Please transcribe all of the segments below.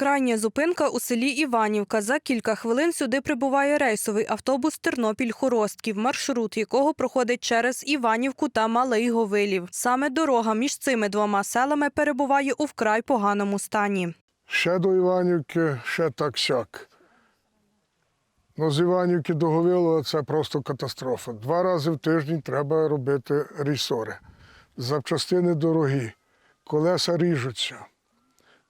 Крайня зупинка у селі Іванівка. За кілька хвилин сюди прибуває рейсовий автобус Тернопіль-Хоростків, маршрут якого проходить через Іванівку та Малий Говилів. Саме дорога між цими двома селами перебуває у вкрай поганому стані. Ще до Іванівки, ще так сяк. Ну, з Іванівки до Говилова це просто катастрофа. Два рази в тиждень треба робити рейсори. Запчастини дорогі, колеса ріжуться.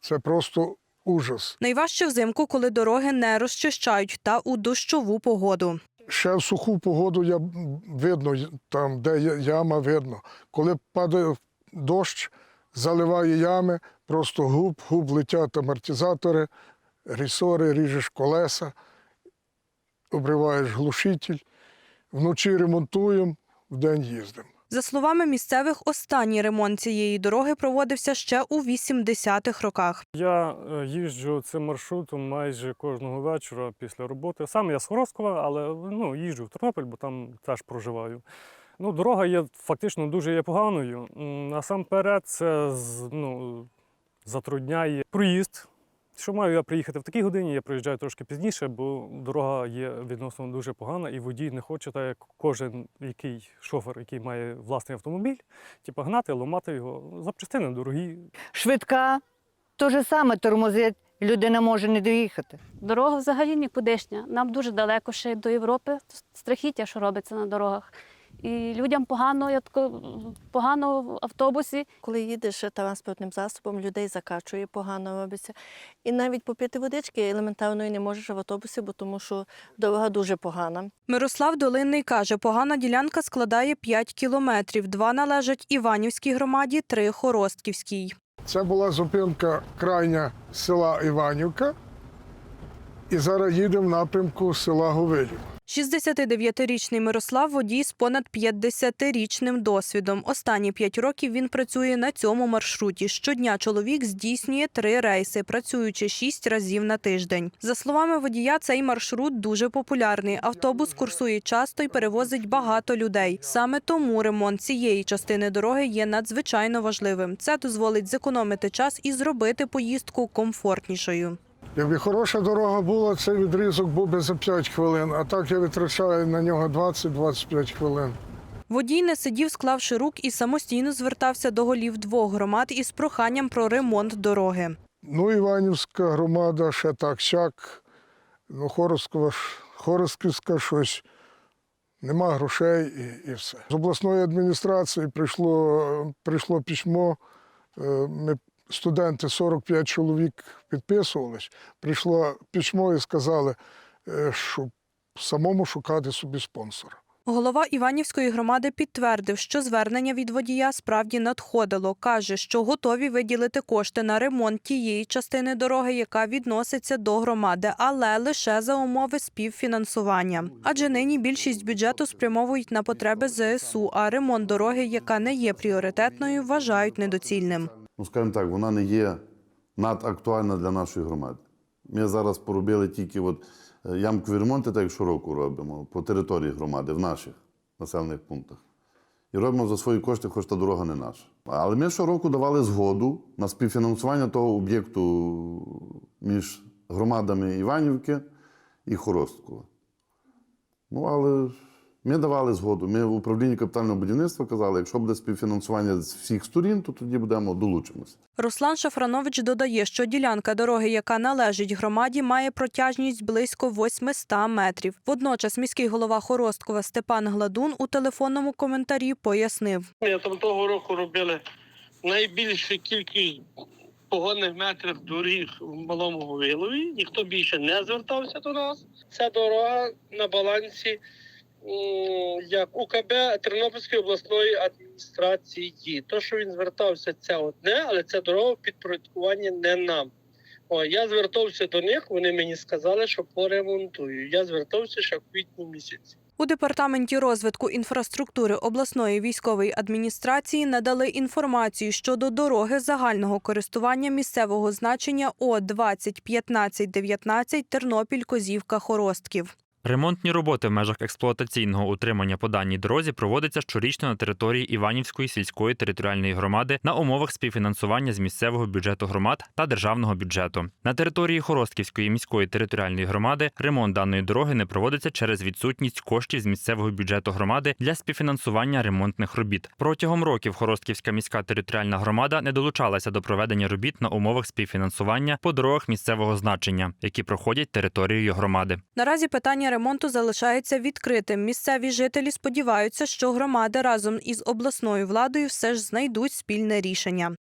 Це просто ужас. Найважче взимку, коли дороги не розчищають, та у дощову погоду. Ще в суху погоду я видно, там, де яма, видно. Коли падає дощ, заливає ями, просто губ, губ летять амортизатори, рісори, ріжеш колеса, обриваєш глушитель. Вночі ремонтуємо, вдень їздимо. За словами місцевих, останній ремонт цієї дороги проводився ще у 80-х роках. Я е, їжджу цим маршрутом майже кожного вечора після роботи. Сам я з Хоросткова, але ну, їжджу в Тернопіль, бо там теж проживаю. Ну, дорога є фактично дуже є поганою. Насамперед, це ну, затрудняє проїзд. Що маю я приїхати в такій годині, я приїжджаю трошки пізніше, бо дорога є відносно дуже погана, і водій не хоче, так як кожен який шофер, який має власний автомобіль, типу гнати, ламати його. Запчастини дорогі, швидка, то же саме тормозить, людина може не доїхати. Дорога взагалі нікудишня. Нам дуже далеко ще до Європи. Страхіття, що робиться на дорогах. І людям погано, я тако, погано в автобусі. Коли їдеш транспортним засобом, людей закачує, погано робиться. І навіть попити водички елементарної не можеш в автобусі, бо тому що дорога дуже погана. Мирослав Долинний каже, погана ділянка складає 5 кілометрів. Два належать Іванівській громаді, три Хоростківській. Це була зупинка крайня села Іванівка. І зараз їдемо в напрямку села Говилів. 69-річний Мирослав водій з понад 50-річним досвідом. Останні п'ять років він працює на цьому маршруті. Щодня чоловік здійснює три рейси, працюючи шість разів на тиждень. За словами водія, цей маршрут дуже популярний. Автобус курсує часто і перевозить багато людей. Саме тому ремонт цієї частини дороги є надзвичайно важливим. Це дозволить зекономити час і зробити поїздку комфортнішою. Якби хороша дорога була, цей відрізок був би за 5 хвилин, а так я витрачаю на нього 20-25 хвилин. Водій не сидів, склавши рук, і самостійно звертався до голів двох громад із проханням про ремонт дороги. Ну, Іванівська громада ще так сяк. Ну, Хоросткова, ж- Хоростківська щось. Нема грошей і, і все. З обласної адміністрації прийшло, прийшло письмо. е, Ми студенти 45 чоловік підписувались. Прийшло письмо і сказали, е, що самому шукати собі спонсора. Голова Іванівської громади підтвердив, що звернення від водія справді надходило. Каже, що готові виділити кошти на ремонт тієї частини дороги, яка відноситься до громади, але лише за умови співфінансування. Адже нині більшість бюджету спрямовують на потреби ЗСУ, а ремонт дороги, яка не є пріоритетною, вважають недоцільним. Ну скажімо так, вона не є надактуальна для нашої громади. Ми зараз поробили тільки от е, ямкові ремонти, так як щороку робимо, по території громади, в наших населених пунктах. І робимо за свої кошти, хоч та дорога не наша. Але ми щороку давали згоду на співфінансування того об'єкту між громадами Іванівки і Хоросткова. Ну, але ми давали згоду. Ми в управлінні капітального будівництва казали, якщо буде співфінансування з всіх сторін, то тоді будемо долучимося. Руслан Шафранович додає, що ділянка дороги, яка належить громаді, має протяжність близько 800 метрів. Водночас міський голова Хоросткова Степан Гладун у телефонному коментарі пояснив. Ми там того року робили найбільшу кількість погонних метрів доріг в малому Говилові. Ніхто більше не звертався до нас. Ця дорога на балансі як УКБ Тернопільської обласної адміністрації. То, що він звертався, це одне, але ця дорога в підпорядкуванні не нам. О, я звертався до них, вони мені сказали, що поремонтую. Я звертався ще в квітні місяці. У департаменті розвитку інфраструктури обласної військової адміністрації надали інформацію щодо дороги загального користування місцевого значення О 20 15 19 Тернопіль Козівка Хоростків. Ремонтні роботи в межах експлуатаційного утримання по даній дорозі проводяться щорічно на території Іванівської сільської територіальної громади на умовах співфінансування з місцевого бюджету громад та державного бюджету. На території Хоростківської міської територіальної громади ремонт даної дороги не проводиться через відсутність коштів з місцевого бюджету громади для співфінансування ремонтних робіт. Протягом років Хоростківська міська територіальна громада не долучалася до проведення робіт на умовах співфінансування по дорогах місцевого значення, які проходять територією громади. Наразі питання ремонту залишається відкритим. Місцеві жителі сподіваються, що громади разом із обласною владою все ж знайдуть спільне рішення.